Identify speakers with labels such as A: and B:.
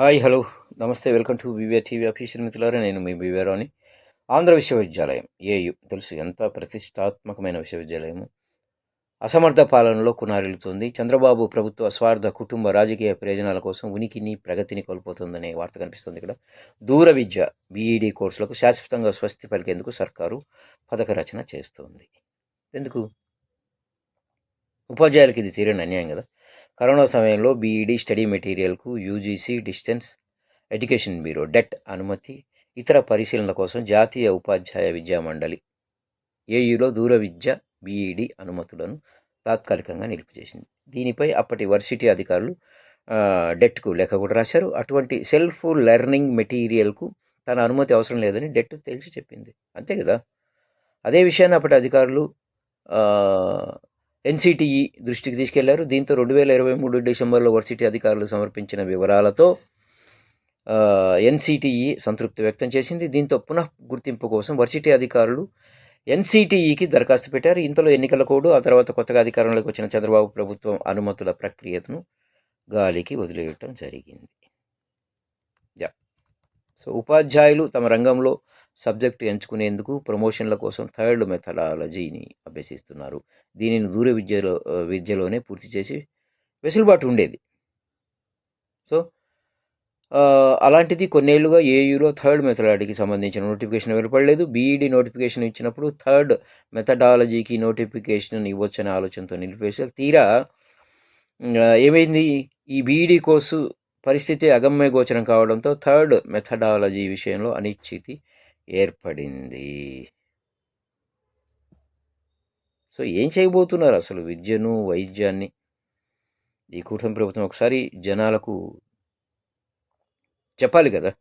A: Hi hello. నమస్తే welcome to VVR TV official మిత్రులారా నేను మీ వివేరాని ఆంధ్ర విశ్వవిద్యాలయం ఏయు తెలుసు ఎంత ప్రతిష్టాత్మకమైన విశ్వవిద్యాలయము. అసమర్థ పాలనలో కునారిల్లుతుంది. చంద్రబాబు ప్రభుత్వ స్వార్థ కుటుంబ రాజకీయ ప్రయోజనాల కోసం ఉనికిని ప్రగతిని కోల్పోతుందనే వార్త కనిపిస్తుంది ఇక్కడ. దూర విద్య బీఈడి కోర్సులకు శాశ్వతంగా స్వస్తి పలికేందుకు సర్కారు పథక రచన చేస్తోంది. ఎందుకు? ఉపాధ్యాయులకి ఇది తీరని అన్యాయం కదా. కరోనా సమయంలో బీఈడి స్టడీ మెటీరియల్కు యూజీసీ డిస్టెన్స్ ఎడ్యుకేషన్ బ్యూరో డెట్ అనుమతి ఇతర పరిశీలన కోసం జాతీయ ఉపాధ్యాయ విద్యా మండలి ఏయులో దూర విద్య బీఈడి అనుమతులను తాత్కాలికంగా నిలిపిచేసింది దీనిపై అప్పటి వర్సిటీ అధికారులు డెట్కు లేఖ కూడా రాశారు. అటువంటి సెల్ఫ్ లెర్నింగ్ మెటీరియల్కు తన అనుమతి అవసరం లేదని డెట్ తెలిసి చెప్పింది. అంతే కదా? అదే విషయాన్ని అప్పటి అధికారులు ఎన్సిటిఈ దృష్టికి తీసుకెళ్ళారు. దీంతో రెండు వేల ఇరవై మూడు డిసెంబర్లో వర్సిటీ అధికారులు సమర్పించిన వివరాలతో ఎన్సిటిఈ సంతృప్తి వ్యక్తం చేసింది. దీంతో పునః గుర్తింపు కోసం వర్సిటీ అధికారులు ఎన్సిటిఈకి దరఖాస్తు పెట్టారు. ఇంతలో ఎన్నికల కోడ్ ఆ తర్వాత కొత్తగా అధికారంలోకి వచ్చిన చంద్రబాబు ప్రభుత్వం అనుమతుల ప్రక్రియను గాలికి వదిలేయటం జరిగింది. యా. సో ఉపాధ్యాయులు తమ రంగంలో సబ్జెక్టు ఎంచుకునేందుకు ప్రమోషన్ల కోసం థర్డ్ మెథడాలజీని అభ్యసిస్తున్నారు. దీనిని దూర విద్యలో విద్యలోనే పూర్తి చేసి వెసులుబాటు ఉండేది. సో అలాంటిది కొన్నేళ్ళుగా ఏయులో థర్డ్ మెథడాలజీకి సంబంధించిన నోటిఫికేషన్ వెలువడలేదు బీఈడి నోటిఫికేషన్ ఇచ్చినప్పుడు థర్డ్ మెథడాలజీకి నోటిఫికేషన్ ఇవ్వచ్చనే ఆలోచనతో నిలిపేశారు తీరా ఏమైంది? ఈ బీఈడి కోర్సు పరిస్థితి అగమ్య గోచరం కావడంతో థర్డ్ మెథడాలజీ విషయంలో అనిశ్చితి ఏర్పడింది. సో ఏం చేయబోతున్నారు అసలు విద్యను వైద్యాన్ని? ఈ కూటమి ప్రభుత్వం ఒకసారి జనాలకు చెప్పాలి కదా?